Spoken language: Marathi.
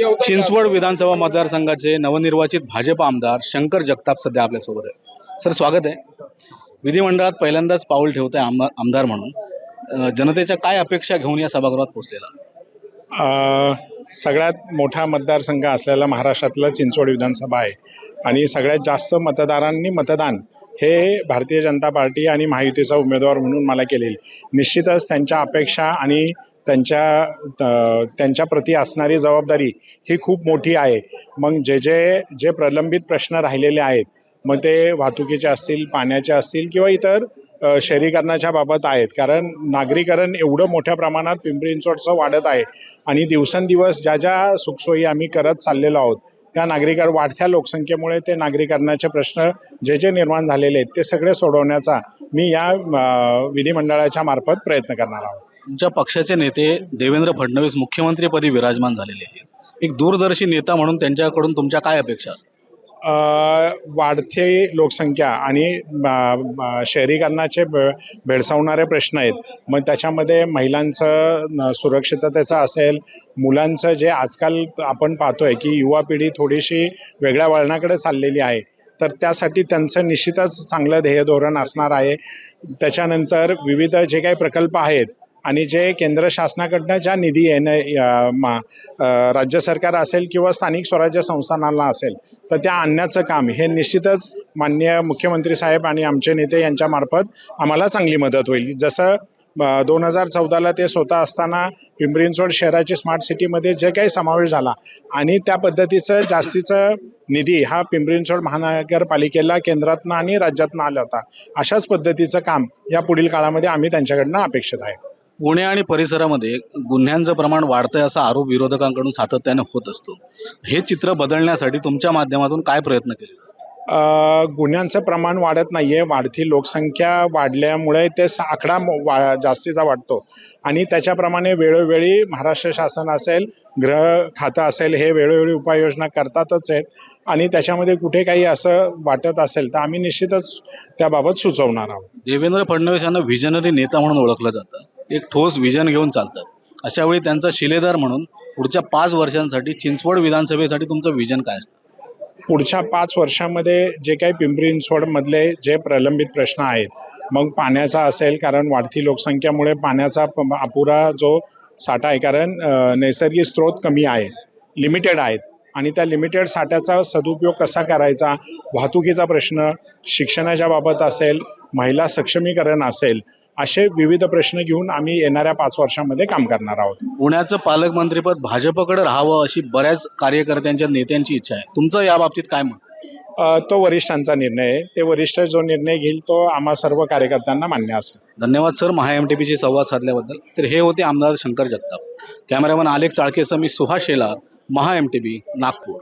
चिंचवड विधानसभा मतदारसंघाचे नवनिर्वाचित भाजप आमदार शंकर जगताप सध्या आपल्यासोबत आहेत. सर स्वागत आहे. विधिमंडळात पहिल्यांदाच पाऊल ठेवत आहे आम आमदार म्हणून. जनतेच्या काय अपेक्षा घेऊन या सभागृहात पोहोचलेला? सगळ्यात मोठा मतदारसंघ असलेला महाराष्ट्रातला चिंचवड विधानसभा आहे. आणि सगळ्यात जास्त मतदारांनी मतदान हे भारतीय जनता पार्टी आणि महायुतीचा उमेदवार म्हणून मला केलेली. निश्चितच त्यांच्या अपेक्षा आणि त्यांच्या त- त्यांच्या प्रती असणारी जबाबदारी ही खूप मोठी आहे. मग जे जे जे प्रलंबित प्रश्न राहिलेले आहेत मग ते वाहतुकीचे असतील पाण्याचे असतील किंवा इतर शहरीकरणाच्या बाबत आहेत. कारण नागरीकरण एवढं मोठ्या प्रमाणात पिंपरी चिंचवडचं वाढत आहे आणि दिवसेंदिवस ज्या ज्या सुखसोयी आम्ही करत चाललेलो आहोत त्या नागरिक वाढत्या लोकसंख्येमुळे ते नागरीकरणाचे प्रश्न जे जे निर्माण झालेले आहेत ते सगळे सोडवण्याचा मी या विधिमंडळाच्या मार्फत प्रयत्न करणार आहोत. तुमच्या पक्षाचे नेते देवेंद्र फडणवीस मुख्यमंत्रीपदी विराजमान झालेले आहेत. एक दूरदर्शी नेता म्हणून त्यांच्याकडून तुमच्या काय अपेक्षा असतात? वाढते लोकसंख्या आणि शहरीकरणाचे भेडसावणारे प्रश्न आहेत. मग त्याच्यामध्ये महिलांचं सुरक्षिततेचं असेल मुलांचं जे आजकाल आपण पाहतोय की युवा पिढी थोडीशी वेगळ्या वळणाकडे चाललेली आहे. तर त्यासाठी त्यांचं निश्चितच चांगलं ध्येय धोरण असणार आहे. त्याच्यानंतर विविध जे काही प्रकल्प आहेत आणि जे केंद्र शासनाकडनं ज्या निधी येणं मा- राज्य सरकार असेल किंवा स्थानिक स्वराज्य संस्थानाला असेल तर त्या आणण्याचं काम हे निश्चितच माननीय मुख्यमंत्री साहेब आणि आमचे नेते यांच्यामार्फत आम्हाला चांगली मदत होईल. जसं दोन हजार चौदाला ते स्वतः असताना पिंपरी चिंचवड शहराची स्मार्ट सिटीमध्ये जे काही समावेश झाला आणि त्या पद्धतीचं जास्तीचं निधी हा पिंपरी चिंचवड महानगरपालिकेला केंद्रातनं आणि राज्यातनं आला होता. अशाच पद्धतीचं काम या पुढील काळामध्ये आम्ही त्यांच्याकडनं अपेक्षित आहे. पुणे आणि परिसरामध्ये गुन्ह्यांचं प्रमाण वाढतंय असा आरोप विरोधकांकडून सातत्याने होत असतो. हे चित्र बदलण्यासाठी तुमच्या माध्यमातून काय प्रयत्न केले? गुन्ह्यांचं प्रमाण वाढत नाही आहे वाढती लोकसंख्या वाढल्यामुळे ते आकडा म- वा जास्तीचा वाढतो. आणि त्याच्याप्रमाणे वेळोवेळी महाराष्ट्र शासन असेल ग्रह खातं असेल हे वेळोवेळी उपाययोजना करतातच आहेत. आणि त्याच्यामध्ये कुठे काही असं वाटत असेल तर आम्ही निश्चितच त्याबाबत सुचवणार आहोत. देवेंद्र फडणवीस यांना व्हिजनरी नेता म्हणून ओळखलं जातं. ते एक ठोस विजन घेऊन चालतात. अशावेळी त्यांचा शिलेदार म्हणून पुढच्या पाच वर्षांसाठी चिंचवड विधानसभेसाठी तुमचं विजन काय असतं पुढच्या पाच वर्षामध्ये जे काही पिंपरी चिंचवडमधले जे प्रलंबित प्रश्न आहेत मग पाण्याचा असेल कारण वाढती लोकसंख्येमुळे पाण्याचा प- अपुरा जो साठा आहे कारण नैसर्गिक स्रोत कमी आहेत लिमिटेड आहेत. आणि त्या लिमिटेड साठ्याचा सदुपयोग कसा करायचा? वाहतुकीचा प्रश्न शिक्षणाच्या बाबत असेल महिला सक्षमीकरण असेल असे विविध प्रश्न घेऊन आम्ही येणाऱ्या पाच वर्षामध्ये काम करणार आहोत. पुण्याचं पालकमंत्रीपद भाजपकडे राहावं अशी बऱ्याच कार्यकर्त्यांच्या नेत्यांची इच्छा आहे. तुमचं या बाबतीत काय मत? तो वरिष्ठांचा निर्णय आहे. ते वरिष्ठ जो निर्णय घेईल तो आम्हा सर्व कार्यकर्त्यांना मान्य असेल धन्यवाद सर. महा एम टी पीशी संवाद साधल्याबद्दल. तर हे होते आमदार शंकर जगताप. कॅमेरामन आलेख चाळकेसह मी Suhas Shelar Maha M T P Nagpur.